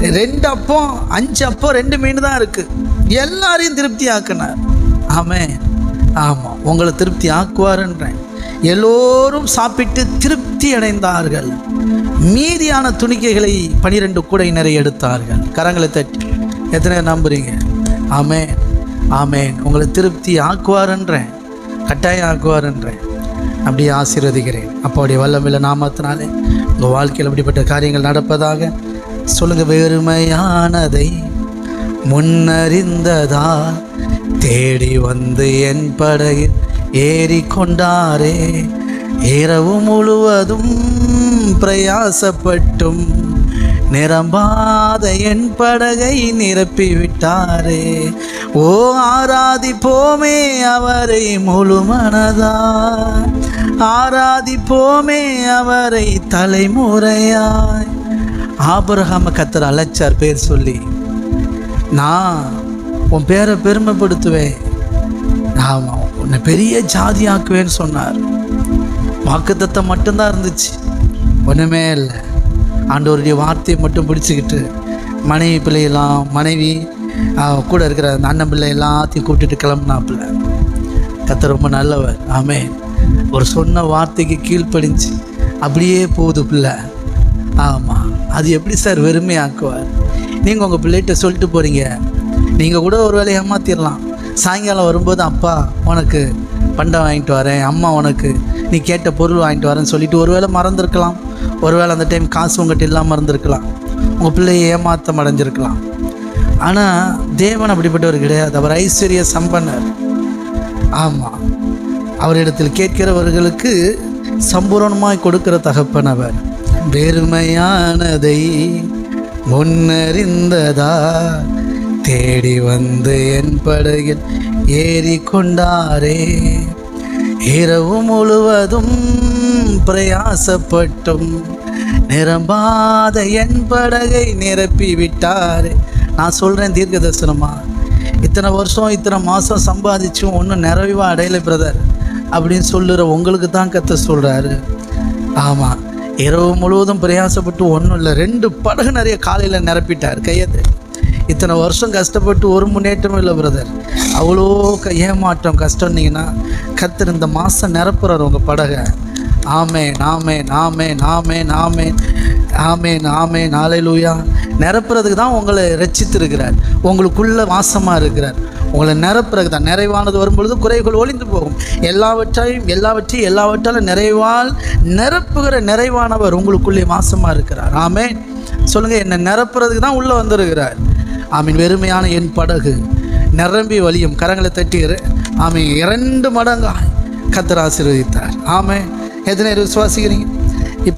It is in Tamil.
ரெண்டு அப்போ அஞ்சு அப்போ ரெண்டு மீன் தான் இருக்கு. எல்லாரையும் திருப்தி ஆக்குனார் ஆமே ஆமாம் உங்களை திருப்தி ஆக்குவாருன்றேன் எல்லோரும் சாப்பிட்டு திருப்தி அடைந்தார்கள். மீதியான துணிக்கைகளை பனிரெண்டு கூடை நிறைய எடுத்தார்கள். கரங்களை தட்டி எத்தனை நம்புறீங்க? ஆமேன். ஆமேன். உங்களை திருப்தி ஆக்குவாருன்றேன் கட்டாயம் ஆக்குவாருன்றேன் அப்படியே ஆசீர்வதிக்கிறேன். அப்போடைய வல்லமில்ல நாமத்தினாலே உங்கள் வாழ்க்கையில் அப்படிப்பட்ட காரியங்கள் நடப்பதாக சொல்லுங்க வெறுமையானதை முன்னறிந்ததா? தேடி வந்து என் படையில் ஏறி கொண்டாரே இரவு முழுவதும் பிரயாசப்பட்டும் நிரம்பாத என் படகை நிரப்பி விட்டாரே ஓ ஆராதிப்போமே அவரை முழு மனதா ஆராதிப்போமே அவரை தலைமுறையாய். ஆபரகாம கத்தர் அழைச்சார் பேர் சொல்லி நான் உன் பேரை பெருமைப்படுத்துவேன். ஆமாம் உன்னை பெரிய ஜாதியாக்குவேன்னு சொன்னார். வாக்குத்தத்தை மட்டும்தான் இருந்துச்சு. ஒன்றுமே இல்லை ஆண்டவருடைய வார்த்தையை மட்டும் பிடிச்சிக்கிட்டு மனைவி பிள்ளையெல்லாம் மனைவி கூட இருக்கிற அந்த அண்ணன் பிள்ளை எல்லாத்தையும் கூப்பிட்டுட்டு கிளம்புனாப்புல. கத்த ரொம்ப நல்லவர். ஆமே ஒரு சொன்ன வார்த்தைக்கு கீழ்ப்படிஞ்சு அப்படியே போகுது பிள்ளை. ஆமாம் அது எப்படி சார் வெறுமையாக்குவார்? நீங்கள் உங்கள் பிள்ளைகிட்ட சொல்லிட்டு போகிறீங்க நீங்கள் கூட ஒரு வேலையை ஏமாத்திடலாம் சாயங்காலம் வரும்போது அப்பா உனக்கு பண்டம் வாங்கிட்டு வரேன். அம்மா உனக்கு நீ கேட்ட பொருள் வாங்கிட்டு வரேன்னு சொல்லிட்டு ஒருவேளை மறந்துருக்கலாம். ஒருவேளை அந்த டைம் காசு உங்கள்கிட்ட இல்லாமல் இருந்திருக்கலாம் உங்கள் பிள்ளையை ஏமாத்தம் அடைஞ்சிருக்கலாம். ஆனால் தேவன் அப்படிப்பட்டவர் கிடையாது. அவர் ஐஸ்வர்ய சம்பன்னர். ஆமாம் அவரிடத்தில் கேட்கிறவர்களுக்கு சம்பூரணமாய் கொடுக்கிற தகப்பன் அவர். வெறுமையானதை முன்னறிந்ததா? தேடி வந்து என் படகில் ஏறி கொண்டாரே இரவு முழுவதும் பிரயாசப்பட்டும் நிரம்பாத என் படகை நிரப்பி விட்டாரே நான் சொல்கிறேன் தீர்க்க தரிசனமா இத்தனை வருஷம் இத்தனை மாதம் சம்பாதிச்சும் ஒன்றும் நிறைவா அடையலை பிரதர் அப்படின்னு சொல்லுற உங்களுக்கு தான் கத்த சொல்கிறாரு ஆமாம் இரவு முழுவதும் பிரயாசப்பட்டு ஒன்றும் இல்லை. ரெண்டு படகு நிறைய காலையில் நிரப்பிட்டார். கையது இத்தனை வருஷம் கஷ்டப்பட்டு ஒரு முன்னேற்றமும் இல்லை பிரதர் அவ்வளோ க ஏமாற்றம் கஷ்டம்னீங்கன்னா கத்தர் இந்த மாதம் நிரப்புறார் உங்கள் படகை. ஆமே நாமே நாமே நாமே நாமே ஆமே நாமே நாளை லூயா நிரப்புறதுக்கு தான் உங்களை ரச்சித்திருக்கிறார் உங்களுக்குள்ள வாசமாக இருக்கிறார். உங்களை நிரப்புறது தான் நிறைவானது வரும்பொழுது குறைகள் ஒளிந்து போகும். எல்லாவற்றையும் எல்லாவற்றையும் எல்லாவற்றாலும் நிறைவால் நிரப்புகிற நிறைவானவர் உங்களுக்குள்ளே மாசமாக இருக்கிறார். ஆமே சொல்லுங்கள் என்னை நிரப்புறதுக்கு தான் உள்ளே வந்திருக்கிறார். ஆமீன். வெறுமையான என் படகு நிரம்பி வலியும் கரங்களை தட்டி ஆமீன் இரண்டு மடங்காய் கத்தர் ஆசீர்வதித்தார். ஆமே எத்தனை விசுவாசிக்கிறீங்க?